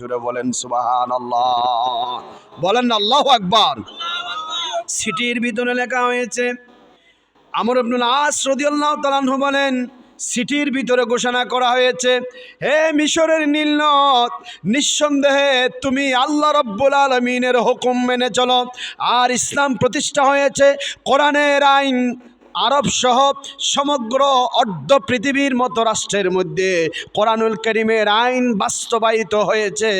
জুড়ে বলেন সুবাহান আল্লাহ বলেন আল্লাহ আকবার। সিটির ভিতরে লেখা হয়েছে, আমর আব্দুল আস রদিয়াল্লাহ তালাহ বলেন, সিটির ভিতরে ঘোষণা করা হয়েছে, হে মিশরের নীলনদ নিঃসন্দেহে তুমি আল্লাহ রব্বুল আলমিনের হুকুম মেনে চলো। আর ইসলাম প্রতিষ্ঠা হয়েছে কোরআনের আইন আরব সহ সমগ্র অর্ধ পৃথিবীর মতো রাষ্ট্রের মধ্যে কোরআনুল করিমের আইন বাস্তবায়িত হয়েছে।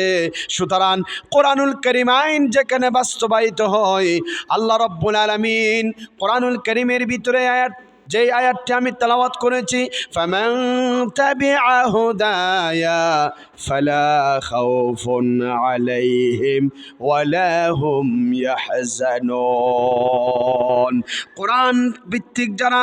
সুতরাং কোরআনুল করিম আইন যেখানে বাস্তবায়িত হয়, আল্লাহ রব্বুল আলমিন কোরআনুল করিমের ভিতরে আয়াত যেই আয়াতটি আমি তেলাওয়াত করেছি, ফামান তাবিআ হুদায়া ফালা খাউফুন আলাইহিম ওয়ালা হুম ইয়াহজানুন। কোরআন ভিত্তিক যারা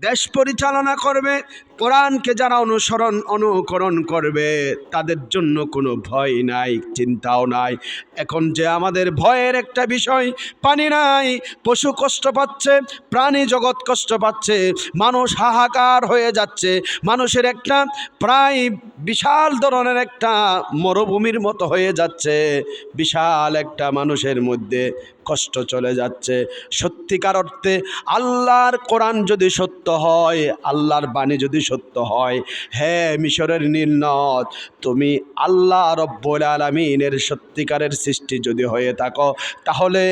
দেশ পরিচালনা করবে, কোরআনকে যারা অনুসরণ, অনুকরণ করবে, তাদের জন্য কোনো ভয় নাই, চিন্তাও নাই। এখন যে আমাদের ভয়ের একটা বিষয়, পানি নাই, পশু কষ্ট পাচ্ছে, প্রাণী জগৎ কষ্ট পাচ্ছে, মানুষ হাহাকার হয়ে যাচ্ছে, মানুষের একটা প্রায় বিশাল ধরনের একটা মরুভূমির মতো হয়ে যাচ্ছে, বিশাল একটা মানুষের মধ্যে কষ্ট চলে যাচ্ছে। সত্যিকার অর্থে আল্লাহর কোরআন যদি সত্য হয়, আল্লাহর বাণী যদি সত্য হয় হ্যাঁ মিশরের নীলনদ তুমি আল্লাহ রব্বুল আলমিনের সত্যিকারের সৃষ্টি যদি হয়ে থাকো, তাহলে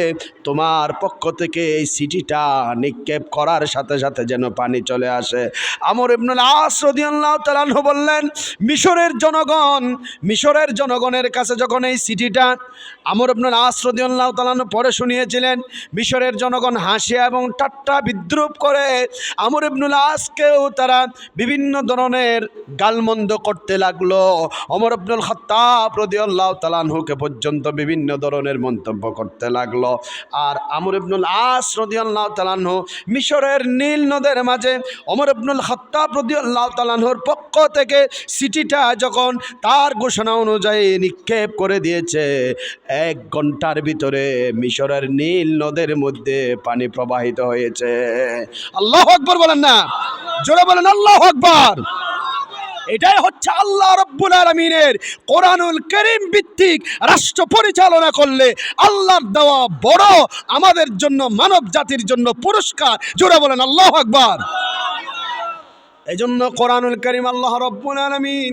তোমার পক্ষ থেকে এই সিটিটা নিক্ষেপ করার সাথে সাথে যেন পানি চলে আসে। আমর ইবনুল আস রদিয়াল্লাহ তালাহ বললেন, মিশরের জনগণ, মিশরের জনগণের কাছে যখন এই সিটিটা আমর ইবনুল আস রদিয়াল্লাহ তালাহ পরে শুনিয়েছিলেন। মিশরের জনগণ হাসিয়া এবং ঠাট্টা বিদ্রুপ করে আমর ইবনুল আসকেও তারা বিভিন্ন ধরনের গালমন্দ করতে লাগল। অমর আব্দুল খত্তাব রদিয়াল্লাহ তালানহুকে পর্যন্ত বিভিন্ন ধরনের মন্তব্য করতে লাগল। আর আমর ইবনুল আস রদিয়াল্লাহ তালানহু মিশরের নীল নদের মাঝে অমর ইবনুল খত্তাব রদিয়াল্লাহ তালানহুর পক্ষ থেকে সিটিটা যখন তার ঘোষণা অনুযায়ী নিক্ষেপ করে দিয়েছে, এক ঘণ্টার ভিতরে মিশরের নীল নদের মধ্যে পানি প্রবাহিত হয়েছে। আল্লাহ আকবর বলেন না। জোরে বলেন, আল্লাহ আকবর। এটাই হচ্ছে আল্লাহ রব্বুল আলমিনের কোরআনুল করিম ভিত্তিক রাষ্ট্র পরিচালনা করলে আল্লাহর দেওয়া বড় আমাদের জন্য, মানব জাতির জন্য পুরস্কার। জোরে বলেন, আল্লাহ আকবর। এই জন্য কোরআনুল করিম আল্লাহ রব্বুল আলমিন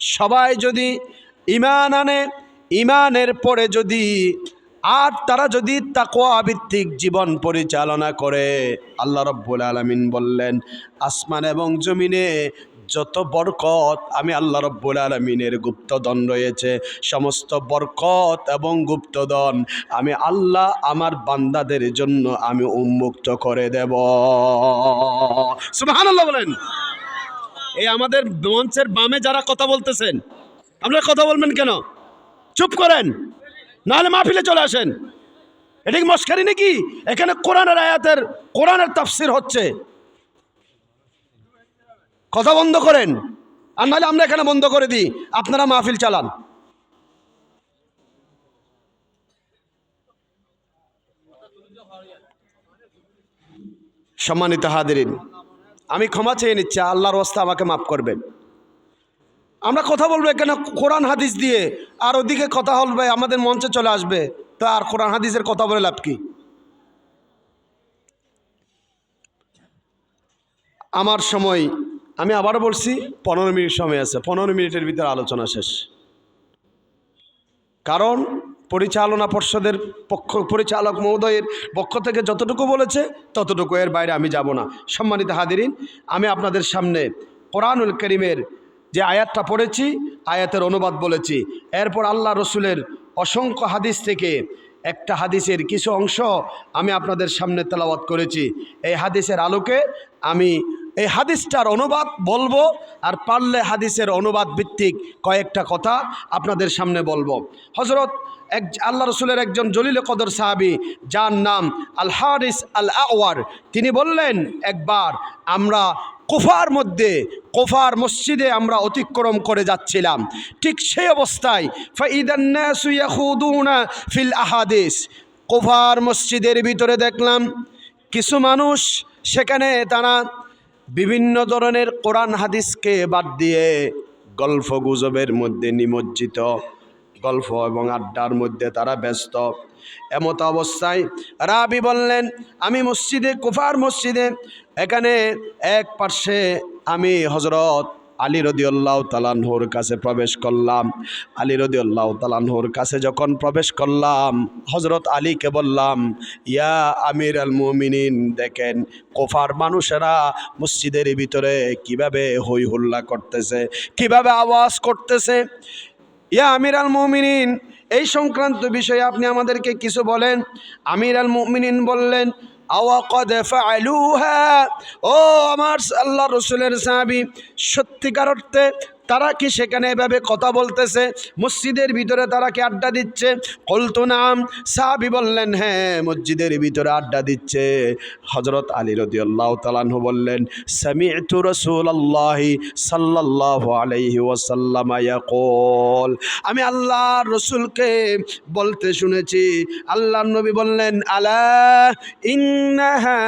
সবাই যদি ইমান আনে ইমানের পরে যদি, আর তারা যদি তাকোয়া ভিত্তিক জীবন পরিচালনা করে, আল্লাহ রব্বুল আলমিন বললেন, আসমান এবং জমিনে যত বরকত, আমি আল্লাহ রব্বুল আলমিনের গুপ্তধন রয়েছে, সমস্ত বরকত এবং গুপ্তধন আমি আল্লাহ আমার বান্দাদের জন্য আমি উন্মুক্ত করে দেব। আল্লাহ বলেন। এই আমাদের মঞ্চের বামে যারা কথা বলতেছেন, আপনারা কথা বলবেন কেন? চুপ করেন, নাহলে মাহফিলে চলে আসেন। এটা কি মস্কারি নাকি? এখানে কোরআনের আয়াতের, কোরআনের তাফসির হচ্ছে। কথা বন্ধ করেন, আর নাহলে আমরা এখানে বন্ধ করে দিই। আপনারা মাহফিল চালান। সম্মানিত হাদিরিন আমি ক্ষমা চেয়ে নিচ্ছি, আল্লাহর ওস্তা আমাকে মাফ করবেন আমরা কথা বলব এখানে কোরআন হাদিস দিয়ে, আর ওদিকে কথা বলবে, আমাদের মঞ্চে চলে আসবে, তা আর কোরআন হাদিসের কথা বলে লাভ কি? আমার সময়, আমি আবারও বলছি, পনেরো মিনিট সময় আছে, পনেরো মিনিটের ভিতরে আলোচনা শেষ। কারণ পরিচালনা পর্ষদের পক্ষ, পরিচালক মহোদয়ের পক্ষ থেকে যতটুকু বলেছে ততটুকু। এর বাইরে আমি যাব না। সম্মানিত হাদিরিন আমি আপনাদের সামনে কোরআনুল করিমের যে আয়াতটা পড়েছি, আয়াতের অনুবাদ বলেছি। এরপর আল্লাহ রসুলের অসংখ্য হাদিস থেকে একটা হাদিসের কিছু অংশ আমি আপনাদের সামনে তেলাওয়াত করেছি। এই হাদিসের আলোকে আমি এই হাদিসটার অনুবাদ বলব আর পারলে হাদিসের অনুবাদ ভিত্তিক কয়েকটা কথা আপনাদের সামনে বলব। হজরত এক আল্লাহ রসুলের একজন জলিল কদর সাহাবি, যার নাম আল হারিস আল আওয়ার তিনি বললেন, একবার আমরা কোফার মধ্যে, কোফার মসজিদে আমরা অতিক্রম করে যাচ্ছিলাম। ঠিক সেই অবস্থায় ফিল আহাদিস। কোফার মসজিদের ভিতরে দেখলাম, কিছু মানুষ, সেখানে তারা বিভিন্ন ধরনের কোরআন হাদিসকে বাদ দিয়ে গল্প গুজবের মধ্যে নিমজ্জিত। গল্প এবং আড্ডার মধ্যে তারা ব্যস্ত। এমত অবস্থায় রাবি বললেন, আমি মসজিদে, কুফার মসজিদে, এখানে এক পার্শ্বে আমি হজরত আলী রদিউল্লাহ তালানহুর কাছে প্রবেশ করলাম। আলী রদিউল্লাহ তালানহুর কাছে যখন প্রবেশ করলাম হজরত আলীকে বললাম, ইয়া আমির আল মুমিনিন, দেখেন কোফার মানুষেরা মসজিদের ভিতরে কীভাবে হই হুল্লা করতেছে, কীভাবে আওয়াজ করতেছে? ইয়া আমির আল মুমিনিন, এই সংক্রান্ত বিষয়ে আপনি আমাদেরকে কিছু বলেন। আমির আল মুমিনিন বললেন ও আমার আল্লাহ রসুলের সাহাবি, সত্যিকার অর্থে তারা কি সেখানে এভাবে কথা বলতেছে? মসজিদের ভিতরে তারা কি আড্ডা দিচ্ছে? কলতো নাম, সাহাবি বললেন হ্যাঁ মসজিদের ভিতরে আড্ডা দিচ্ছে। হজরত আলী রদিয়াল্লাহ তালানহু বললেন, সামি'তু রাসূলুল্লাহি সাল্লাল্লাহু আলাইহি ওয়াসাল্লাম ইয়াকুল। আমি আল্লাহ রসুলকে বলতে শুনেছি। আল্লাহর নবী বললেন, আলা ইন্নাহা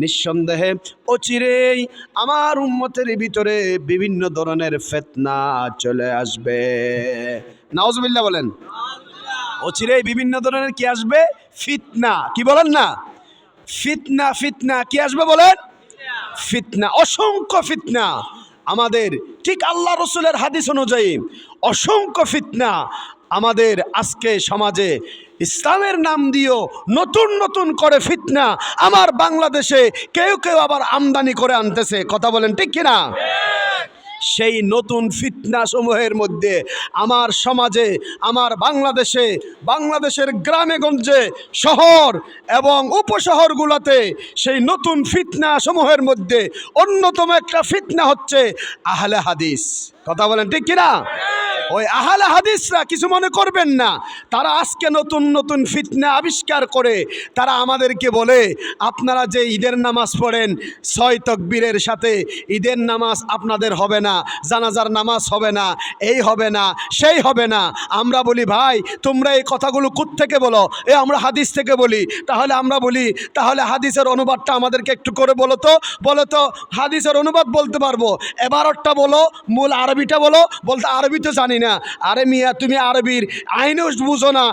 নিঃসন্দেহে অচিরেই আমার উম্মতের ভিতরে বিভিন্ন ধরনের ফেতনা চলে আসবে। নাউজুবিল্লাহ বলেন। অচিরেই বিভিন্ন ধরনের কি আসবে? ফিতনা। কি বলেন না? ফিতনা ফিতনা। কি আসবে বলেন? ফিতনা, অসংখ্য ফিতনা। আমাদের ঠিক আল্লাহ রসুলের হাদিস অনুযায়ী অসংখ্য ফিতনা। আমাদের আজকে সমাজে ইসলামের নাম দিয়েও নতুন নতুন করে ফিতনা আমার বাংলাদেশে কেউ কেউ আবার আমদানি করে আনতেছে। কথা বলেন, ঠিক কিনা? সেই নতুন ফিতনা সমূহের মধ্যে আমার সমাজে, আমার বাংলাদেশে, বাংলাদেশের গ্রামে গঞ্জে, শহর এবং উপশহরগুলোতে সেই নতুন ফিতনা সমূহের মধ্যে অন্যতম একটা ফিতনা হচ্ছে আহলে হাদিস। কথা বলেন, ঠিক কিনা? ওই আহলে হাদিসরা কিছু মনে করবেন না। তারা আজকে নতুন নতুন ফিতনা আবিষ্কার করে। তারা আমাদেরকে বলে, আপনারা যে ঈদের নামাজ পড়েন, ছয় তকবীরের সাথে ঈদের নামাজ আপনাদের হবে না, জানাজার নামাজ হবে না, এই হবে না, সেই হবে না। আমরা বলি, ভাই, তোমরা এই কথাগুলো থেকে বলো? এ আমরা হাদিস থেকে বলি। তাহলে আমরা বলি, তাহলে হাদিসের অনুবাদটা আমাদেরকে একটু করে বলো তো বলো তো, হাদিসের অনুবাদ বলতে পারব? এবারটা বলো, মূল আরবিটা বলো, বলতে আরবি তো জানি না। আরে মিয়া তুমি আরবির আইনও বুঝো না।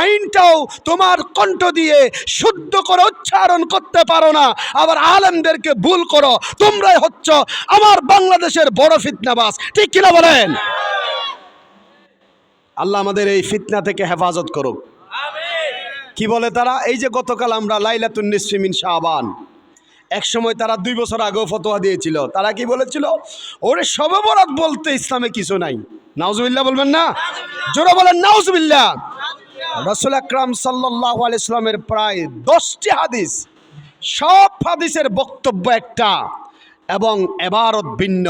আইনটাও তোমার কণ্ঠ দিয়ে শুদ্ধ করে উচ্চারণ করতে পারো না। আবার আলেমদেরকে ভুল করো। তোমরাই হচ্ছ আমার বাংলাদেশের বড় ফিতনাবাস ঠিক কিনা বলেন? আল্লাহ আমাদের এই ফিতনা থেকে হেফাজত করুক। কি বলে তারা? এই যে গতকাল আমরা লাইলাতুন নিসফিমিন শাহবান এক সময় তারা দুই বছর আগেও ফতোয়া দিয়েছিল। তারা কি বলেছিল? ওরে সবে বলতে ইসলামে কিছু নাই। নাউজুবিল্লাহ বলবেন না? জোরা বলেন, নাউজুবিল্লাহ। রসুল আকরাম সাল্লাহ ইসলামের প্রায় দশটি হাদিস, সব হাদিসের বক্তব্য একটা এবং এবারত ভিন্ন।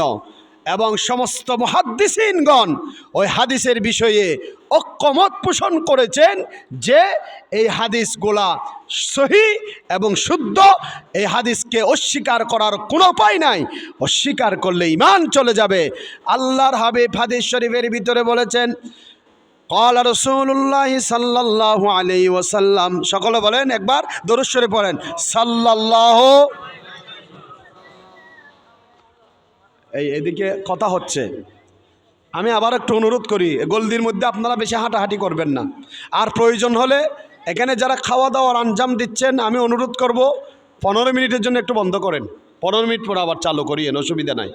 এবং সমস্ত মহাদ্দিসিনগণ ওই হাদিসের বিষয়ে অক্ষমত পোষণ করেছেন যে এই হাদিসগুলা সহি এবং শুদ্ধ। এই হাদিসকে অস্বীকার করার কোনো উপায় নাই। অস্বীকার করলে ইমান চলে যাবে। আল্লাহর হাবিব হাদিস শরীফের ভিতরে বলেছেন কল রসুল্লাহ সাল্লাহ আলি ওসাল্লাম সকলে বলেন, একবার দরুশ্বরে পড়েন সাল্লাহ এই এদিকে কথা হচ্ছে। আমি আবার একটু অনুরোধ করি, গলদির মধ্যে আপনারা বেশি হাঁটাহাঁটি করবেন না। আর প্রয়োজন হলে এখানে যারা খাওয়া দাওয়ার আঞ্জাম দিচ্ছেন, আমি অনুরোধ করব, পনেরো মিনিটের জন্য একটু বন্ধ করেন। পনেরো মিনিট পরে আবার চালু করিয়েন, অসুবিধা নাই।